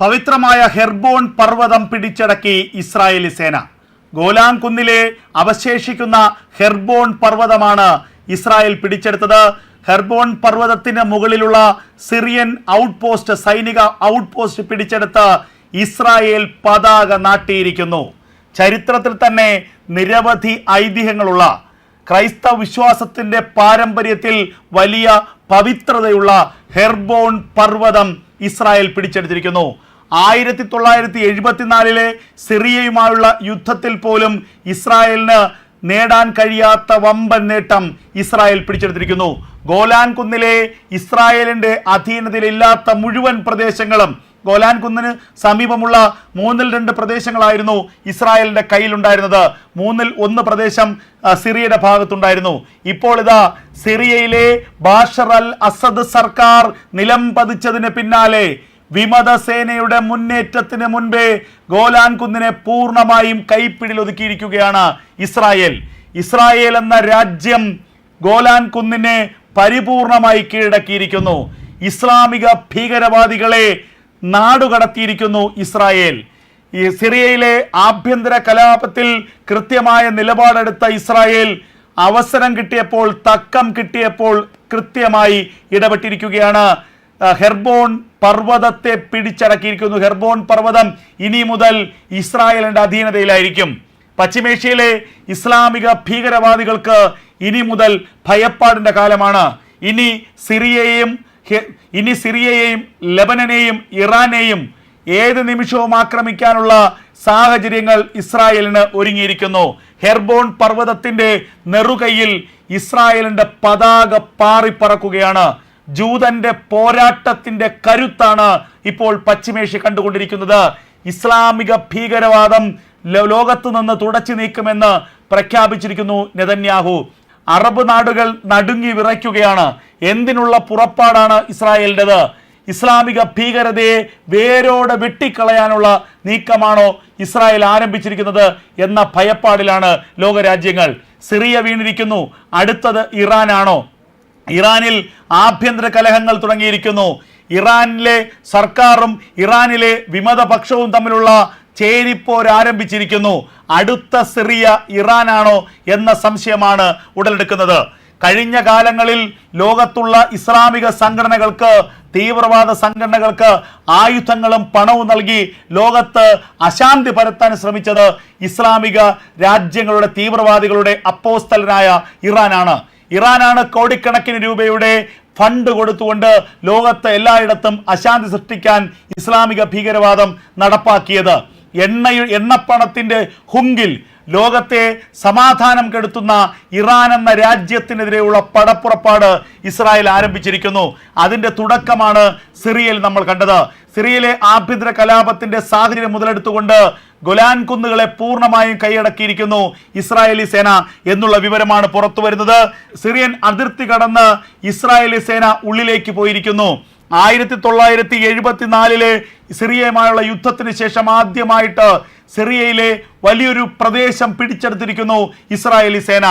പവിത്രമായ ഹെർബോൺ പർവതം പിടിച്ചടക്കി ഇസ്രായേലി സേന. ഗോലാൻ കുന്നിലെ അവശേഷിക്കുന്ന ഹെർബോൺ പർവതമാണ് ഇസ്രായേൽ പിടിച്ചെടുത്തത്. ഹെർബോൺ പർവതത്തിന് മുകളിലുള്ള സിറിയൻ ഔട്ട് പോസ്റ്റ് സൈനിക ഔട്ട് പോസ്റ്റ് പിടിച്ചെടുത്ത് ഇസ്രായേൽ പതാക നാട്ടിയിരിക്കുന്നു. ചരിത്രത്തിൽ തന്നെ നിരവധി ഐതിഹ്യങ്ങളുള്ള ക്രൈസ്തവ വിശ്വാസത്തിന്റെ പാരമ്പര്യത്തിൽ വലിയ പവിത്രതയുള്ള ഹെർബോൺ പർവതം ഇസ്രായേൽ പിടിച്ചെടുത്തിരിക്കുന്നു. ആയിരത്തി തൊള്ളായിരത്തി എഴുപത്തിനാലിലെ സിറിയയുമായുള്ള യുദ്ധത്തിൽ പോലും ഇസ്രായേലിന് നേടാൻ കഴിയാത്ത വമ്പൻ നേട്ടം ഇസ്രായേൽ പിടിച്ചെടുത്തിരിക്കുന്നു. ഗോലാൻ കുന്നിലെ ഇസ്രായേലിന്റെ അധീനതയിലില്ലാത്ത മുഴുവൻ പ്രദേശങ്ങളും ഗോലാൻ കുന്നിന് സമീപമുള്ള മൂന്നിൽ രണ്ട് പ്രദേശങ്ങളായിരുന്നു ഇസ്രായേലിന്റെ കയ്യിലുണ്ടായിരുന്നത്. മൂന്നിൽ ഒന്ന് പ്രദേശം സിറിയയുടെ ഭാഗത്തുണ്ടായിരുന്നു. ഇപ്പോൾ ഇതാ സിറിയയിലെ ബാഷർ അൽ അസദ് സർക്കാർ നിലം പതിച്ചതിന് പിന്നാലെ വിമത സേനയുടെ മുന്നേറ്റത്തിന് മുൻപേ ഗോലാൻ കുന്നിനെ പൂർണമായും കൈപ്പിടിയിൽ ഒതുക്കിയിരിക്കുകയാണ് ഇസ്രായേൽ. ഇസ്രായേൽ എന്ന രാജ്യം ഗോലാൻ കുന്നിനെ പരിപൂർണമായി കീഴടക്കിയിരിക്കുന്നു. ഇസ്ലാമിക ഭീകരവാദികളെ നാടുകടത്തിയിരിക്കുന്നു ഇസ്രായേൽ. ഈ സിറിയയിലെ ആഭ്യന്തര കലാപത്തിൽ കൃത്യമായ നിലപാടെടുത്ത ഇസ്രായേൽ അവസരം കിട്ടിയപ്പോൾ തക്കം കിട്ടിയപ്പോൾ കൃത്യമായി ഇടപെട്ടിരിക്കുകയാണ്. ഹെർബോൺ പർവതത്തെ പിടിച്ചടക്കിയിരിക്കുന്നു. ഹെർബോൺ പർവതം ഇനി മുതൽ ഇസ്രായേലിന്റെ അധീനതയിലായിരിക്കും. പശ്ചിമേഷ്യയിലെ ഇസ്ലാമിക ഭീകരവാദികൾക്ക് ഇനി മുതൽ ഭയപ്പാടിന്റെ കാലമാണ്. ഇനി സിറിയയെയും ഇനി സിറിയയെയും ലബനനെയും ഇറാനെയും ഏത് നിമിഷവും ആക്രമിക്കാനുള്ള സാഹചര്യങ്ങൾ ഇസ്രായേലിന് ഒരുങ്ങിയിരിക്കുന്നു. ഹെർബോൺ പർവതത്തിന്റെ നെറുകയിൽ ഇസ്രായേലിന്റെ പതാക പാറിപ്പറക്കുകയാണ്. ജൂതന്റെ പോരാട്ടത്തിന്റെ കരുത്താണ് ഇപ്പോൾ പശ്ചിമേഷ്യ കണ്ടുകൊണ്ടിരിക്കുന്നത്. ഇസ്ലാമിക ഭീകരവാദം ലോകത്തു നിന്ന് തുടച്ചു നീക്കുമെന്ന് പ്രഖ്യാപിച്ചിരിക്കുന്നു നെതന്യാഹു. അറബ് നാടുകൾ നടുങ്ങി വിറയ്ക്കുകയാണ്. എന്തിനുള്ള പുറപ്പാടാണ് ഇസ്രായേലിന്റെത്? ഇസ്ലാമിക ഭീകരതയെ വേരോടെ വെട്ടിക്കളയാനുള്ള നീക്കമാണോ ഇസ്രായേൽ ആരംഭിച്ചിരിക്കുന്നത് എന്ന ഭയപ്പാടിലാണ് ലോകരാജ്യങ്ങൾ. സിറിയ വീണിരിക്കുന്നു. അടുത്തത് ഇറാനാണോ? ഇറാനിൽ ആഭ്യന്തര കലഹങ്ങൾ തുടങ്ങിയിരിക്കുന്നു. ഇറാനിലെ സർക്കാരും ഇറാനിലെ വിമതപക്ഷവും തമ്മിലുള്ള ചേരിപ്പോര് ആരംഭിച്ചിരിക്കുന്നു. അടുത്ത സിറിയ ഇറാനാണോ എന്ന സംശയമാണ് ഉടലെടുക്കുന്നത്. കഴിഞ്ഞ കാലങ്ങളിൽ ലോകത്തുള്ള ഇസ്ലാമിക സംഘടനകൾക്ക് തീവ്രവാദ സംഘടനകൾക്ക് ആയുധങ്ങളും പണവും നൽകി ലോകത്ത് അശാന്തി പരത്താൻ ശ്രമിച്ചത് ഇസ്ലാമിക രാജ്യങ്ങളുടെ തീവ്രവാദികളുടെ അപ്പോസ്തലനായ ഇറാനാണ്. ഇറാനാണ് കോടിക്കണക്കിന് രൂപയുടെ ഫണ്ട് കൊടുത്തുകൊണ്ട് ലോകത്തെ എല്ലായിടത്തും അശാന്തി സൃഷ്ടിക്കാൻ ഇസ്ലാമിക ഭീകരവാദം നടപ്പാക്കിയത്. എണ്ണ എണ്ണപ്പണത്തിന്റെ ഹുങ്കിൽ ലോകത്തെ സമാധാനം കെടുത്തുന്ന ഇറാൻ എന്ന രാജ്യത്തിനെതിരെയുള്ള പടപ്പുറപ്പാട് ഇസ്രായേൽ ആരംഭിച്ചിരിക്കുന്നു. അതിന്റെ തുടക്കമാണ് സിറിയയിൽ നമ്മൾ കണ്ടത്. സിറിയയിലെ ആഭ്യന്തര കലാപത്തിന്റെ സാഹചര്യം മുതലെടുത്തുകൊണ്ട് ഗൊലാൻ കുന്നുകളെ പൂർണമായും കൈയടക്കിയിരിക്കുന്നു ഇസ്രായേലി സേന എന്നുള്ള വിവരമാണ് പുറത്തു വരുന്നത്. സിറിയൻ അതിർത്തി കടന്ന് ഇസ്രായേലി സേന ഉള്ളിലേക്ക് പോയിരിക്കുന്നു. ആയിരത്തി തൊള്ളായിരത്തി എഴുപത്തിനാലിലെ സിറിയയുമായുള്ള യുദ്ധത്തിന് ശേഷം ആദ്യമായിട്ട് സിറിയയിലെ വലിയൊരു പ്രദേശം പിടിച്ചെടുത്തിരിക്കുന്നു ഇസ്രായേലി സേന.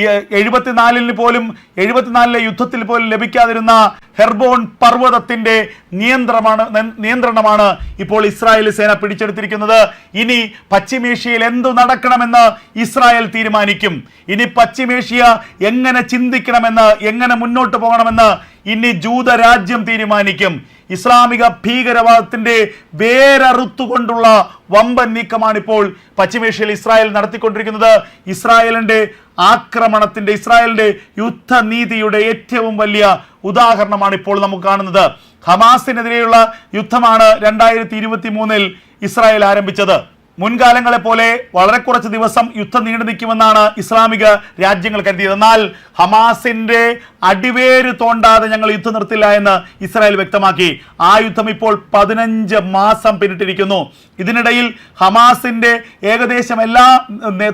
ഈ എഴുപത്തിനാലിന് പോലും എഴുപത്തിനാലിലെ യുദ്ധത്തിൽ പോലും ലഭിക്കാതിരുന്ന ഹെർബോൺ പർവതത്തിന്റെ നിയന്ത്രണമാണ് നിയന്ത്രണമാണ് ഇപ്പോൾ ഇസ്രായേൽ സേന പിടിച്ചെടുത്തിരിക്കുന്നത്. ഇനി പശ്ചിമേഷ്യയിൽ എന്തു നടക്കണമെന്ന് ഇസ്രായേൽ തീരുമാനിക്കും. ഇനി പശ്ചിമേഷ്യ എങ്ങനെ ചിന്തിക്കണമെന്ന് എങ്ങനെ മുന്നോട്ട് പോകണമെന്ന് ഇനി ജൂതരാജ്യം തീരുമാനിക്കും. ഇസ്ലാമിക ഭീകരവാദത്തിന്റെ വേരറുത്തുകൊണ്ടുള്ള വമ്പൻ നീക്കമാണ് ഇപ്പോൾ പശ്ചിമേഷ്യയിൽ ഇസ്രായേൽ നടത്തിക്കൊണ്ടിരിക്കുന്നത്. ഇസ്രായേലിന്റെ ആക്രമണത്തിന്റെ ഇസ്രായേലിന്റെ യുദ്ധനീതിയുടെ ഏറ്റവും വലിയ ഉദാഹരണമാണ് ഇപ്പോൾ നമുക്ക് കാണുന്നത്. ഹമാസിനെതിരെയുള്ള യുദ്ധമാണ് രണ്ടായിരത്തി ഇരുപത്തി മൂന്നിൽ ഇസ്രായേൽ ആരംഭിച്ചത്. മുൻകാലങ്ങളെ പോലെ വളരെ കുറച്ച് ദിവസം യുദ്ധം നീണ്ടു നിൽക്കുമെന്നാണ് ഇസ്ലാമിക രാജ്യങ്ങൾ കരുതിയത്. എന്നാൽ ഹമാസിന്റെ അടിവേര് തോണ്ടാതെ ഞങ്ങൾ യുദ്ധം നിർത്തില്ല എന്ന് ഇസ്രായേൽ വ്യക്തമാക്കി. ആ യുദ്ധം ഇപ്പോൾ പതിനഞ്ച് മാസം പിന്നിട്ടിരിക്കുന്നു. ഇതിനിടയിൽ ഹമാസിന്റെ ഏകദേശം എല്ലാ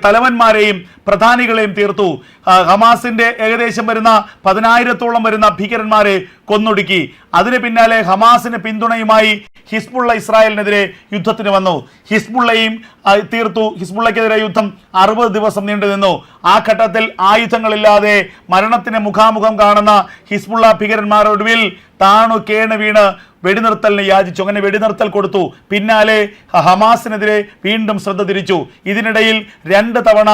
തലവന്മാരെയും പ്രധാനികളെയും തീർത്തു. ഹമാസിന്റെ ഏകദേശം വരുന്ന പതിനായിരത്തോളം വരുന്ന ഭീകരന്മാരെ കൊന്നൊടുക്കി. അതിന് പിന്നാലെ ഹമാസിന് പിന്തുണയുമായി ഹിസ്ബുള്ള ഇസ്രായേലിനെതിരെ യുദ്ധത്തിന് വന്നു. ഹിസ്ബുള്ളയും തീർത്തു. ഹിസ്ബുള്ളയ്ക്കെതിരെ യുദ്ധം അറുപത് ദിവസം നീണ്ടു നിന്നു. ആ ഘട്ടത്തിൽ ആയുധങ്ങളില്ലാതെ മരണത്തിന് മുഖാമുഖം കാണുന്ന ഹിസ്ബുള്ള ഭീകരന്മാരൊടുവിൽ താണു കേണ് വീണ് വെടിനിർത്തലിന് യാചിച്ചു. അങ്ങനെ വെടിനിർത്തൽ കൊടുത്തു. പിന്നാലെ ഹമാസിനെതിരെ വീണ്ടും ശ്രദ്ധ തിരിച്ചു. ഇതിനിടയിൽ രണ്ട് തവണ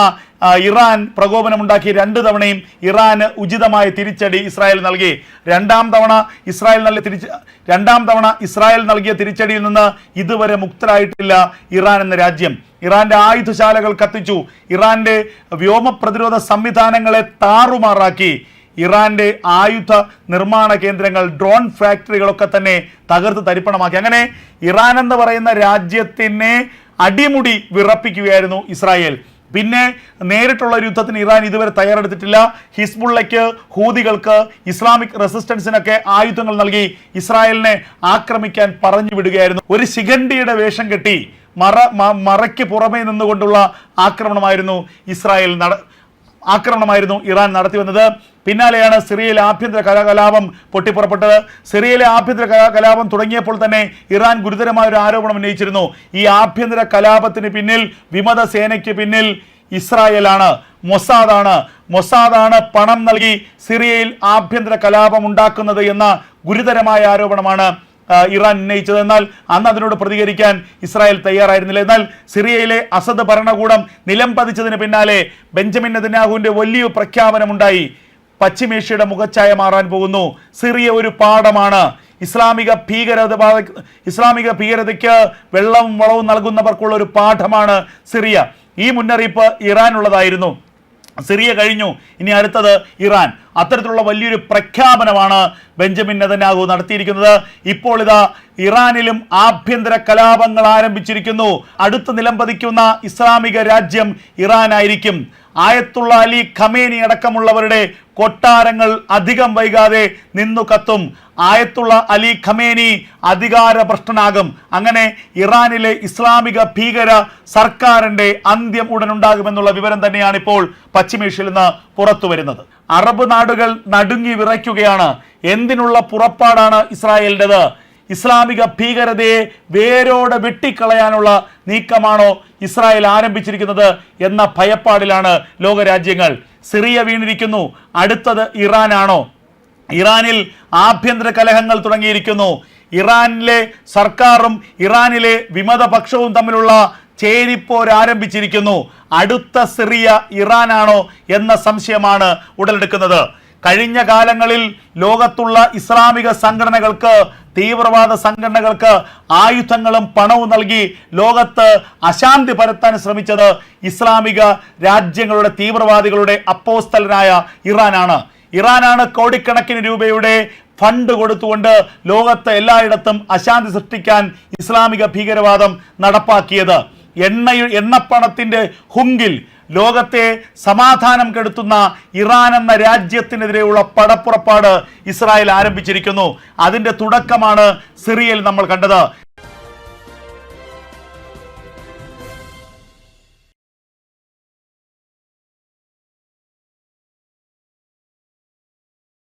ഇറാൻ പ്രകോപനമുണ്ടാക്കി രണ്ട് തവണയും ഇറാന് ഉചിതമായ തിരിച്ചടി ഇസ്രായേൽ നൽകി. രണ്ടാം തവണ ഇസ്രായേൽ നൽകിയ തിരിച്ച് രണ്ടാം തവണ ഇസ്രായേൽ നൽകിയ തിരിച്ചടിയിൽ നിന്ന് ഇതുവരെ മുക്തരായിട്ടില്ല ഇറാൻ എന്ന രാജ്യം. ഇറാന്റെ ആയുധശാലകൾ കത്തിച്ചു. ഇറാന്റെ വ്യോമ പ്രതിരോധ സംവിധാനങ്ങളെ താറുമാറാക്കി. ഇറാന്റെ ആയുധ നിർമ്മാണ കേന്ദ്രങ്ങൾ ഡ്രോൺ ഫാക്ടറികളൊക്കെ തന്നെ തകർത്ത് തരിപ്പണമാക്കി. അങ്ങനെ ഇറാൻ എന്ന് പറയുന്ന രാജ്യത്തിനെ അടിമുടി വിറപ്പിക്കുകയായിരുന്നു ഇസ്രായേൽ. പിന്നെ നേരിട്ടുള്ള ഒരു യുദ്ധത്തിന് ഇറാൻ ഇതുവരെ തയ്യാറെടുത്തിട്ടില്ല. ഹിസ്ബുള്ളയ്ക്ക് ഹൂതികൾക്ക് ഇസ്ലാമിക് റെസിസ്റ്റൻസിനൊക്കെ ആയുധങ്ങൾ നൽകി ഇസ്രായേലിനെ ആക്രമിക്കാൻ പറഞ്ഞു വിടുകയായിരുന്നു. ഒരു ശിഖണ്ഡിയുടെ വേഷം കെട്ടി മറ മറയ്ക്ക് പുറമേ നിന്നുകൊണ്ടുള്ള ആക്രമണമായിരുന്നു ഇസ്രായേൽ നട ആക്രമണമായിരുന്നു ഇറാൻ നടത്തി വന്നത് പിന്നാലെയാണ് സിറിയയിലെ ആഭ്യന്തര കലാകലാപം പൊട്ടിപ്പുറപ്പെട്ടത്. സിറിയയിലെ ആഭ്യന്തര കലാകലാപം തുടങ്ങിയപ്പോൾ തന്നെ ഇറാൻ ഗുരുതരമായ ഒരു ആരോപണം ഉന്നയിച്ചിരുന്നു. ഈ ആഭ്യന്തര കലാപത്തിന് പിന്നിൽ വിമത സേനയ്ക്ക് പിന്നിൽ ഇസ്രായേലാണ്. മൊസാദാണ്. മൊസാദാണ് പണം നൽകി സിറിയയിൽ ആഭ്യന്തര കലാപം ഉണ്ടാക്കുന്നത് എന്ന ഗുരുതരമായ ആരോപണമാണ് ഇറാൻ ഉന്നയിച്ചത്. എന്നാൽ അന്ന് അതിനോട് പ്രതികരിക്കാൻ ഇസ്രായേൽ തയ്യാറായിരുന്നില്ല. എന്നാൽ സിറിയയിലെ അസദ് ഭരണകൂടം നിലം പതിച്ചതിന് പിന്നാലെ ബെഞ്ചമിൻ നെതന്യാഹുവിന്റെ വലിയ പ്രഖ്യാപനമുണ്ടായി. പശ്ചിമേഷ്യയുടെ മുഖച്ഛായ മാറാൻ പോകുന്നു. സിറിയ ഒരു പാഠമാണ്. ഇസ്ലാമിക ഭീകരത ഇസ്ലാമിക ഭീകരതയ്ക്ക് വെള്ളവും വളവും നൽകുന്നവർക്കുള്ള ഒരു പാഠമാണ് സിറിയ. ഈ മുന്നറിയിപ്പ് ഇറാനുള്ളതായിരുന്നു. സിറിയ കഴിഞ്ഞു. ഇനി അടുത്തത് ഇറാൻ. അത്തരത്തിലുള്ള വലിയൊരു പ്രഖ്യാപനമാണ് ബെഞ്ചമിൻ നെതന്യാഹു നടത്തിയിരിക്കുന്നത്. ഇപ്പോൾ ഇതാ ഇറാനിലും ആഭ്യന്തര കലാപങ്ങൾ ആരംഭിച്ചിരിക്കുന്നു. അടുത്ത് നിലംപതിക്കുന്ന ഇസ്ലാമിക രാജ്യം ഇറാനായിരിക്കും. ആയത്തുള്ള അലി ഖമേനി അടക്കമുള്ളവരുടെ കൊട്ടാരങ്ങൾ അധികം വൈകാതെ നിന്നു കത്തും. ആയത്തുള്ള അലി ഖമേനി അധികാര ഭ്രഷ്ടനാകും. അങ്ങനെ ഇറാനിലെ ഇസ്ലാമിക ഭീകര സർക്കാരിന്റെ അന്ത്യം ഉടനുണ്ടാകുമെന്നുള്ള വിവരം തന്നെയാണ് ഇപ്പോൾ പശ്ചിമേഷ്യയിൽ നിന്ന് പുറത്തു വരുന്നത് അറബ് നാടുകൾ നടുങ്ങി വിറയ്ക്കുകയാണ്. എന്തിനുള്ള പുറപ്പാടാണ് ഇസ്രായേലിന്റെത്? ഇസ്ലാമിക ഭീകരതയെ വേരോടെ വെട്ടിക്കളയാനുള്ള നീക്കമാണോ ഇസ്രായേൽ ആരംഭിച്ചിരിക്കുന്നത് എന്ന ഭയപ്പാടിലാണ് ലോകരാജ്യങ്ങൾ. സിറിയ വീണിരിക്കുന്നു. അടുത്തത് ഇറാനാണോ? ഇറാനിൽ ആഭ്യന്തര കലഹങ്ങൾ തുടങ്ങിയിരിക്കുന്നു. ഇറാനിലെ സർക്കാരും ഇറാനിലെ വിമതപക്ഷവും തമ്മിലുള്ള ചേരിപ്പോർ ആരംഭിച്ചിരിക്കുന്നു അടുത്ത സിറിയ ഇറാനാണോ എന്ന സംശയമാണ് ഉടലെടുക്കുന്നത്. കഴിഞ്ഞ കാലങ്ങളിൽ ലോകത്തുള്ള ഇസ്ലാമിക സംഘടനകൾക്ക് തീവ്രവാദ സംഘടനകൾക്ക് ആയുധങ്ങളും പണവും നൽകി ലോകത്ത് അശാന്തി പരത്താൻ ശ്രമിച്ചത് ഇസ്ലാമിക രാജ്യങ്ങളുടെ തീവ്രവാദികളുടെ അപ്പോസ്തലനായ ഇറാനാണ്. ഇറാനാണ് കോടിക്കണക്കിന് രൂപയുടെ ഫണ്ട് കൊടുത്തുകൊണ്ട് ലോകത്ത് എല്ലായിടത്തും അശാന്തി സൃഷ്ടിക്കാൻ ഇസ്ലാമിക ഭീകരവാദം നടപ്പാക്കിയത്. എണ്ണ എണ്ണപ്പണത്തിന്റെ ഹുങ്കിൽ ലോകത്തെ സമാധാനം കെടുത്തുന്ന ഇറാൻ എന്ന രാജ്യത്തിനെതിരെയുള്ള പടപ്പുറപ്പാട് ഇസ്രായേൽ ആരംഭിച്ചിരിക്കുന്നു. അതിന്റെ തുടക്കമാണ് സിറിയയിൽ നമ്മൾ കണ്ടത്.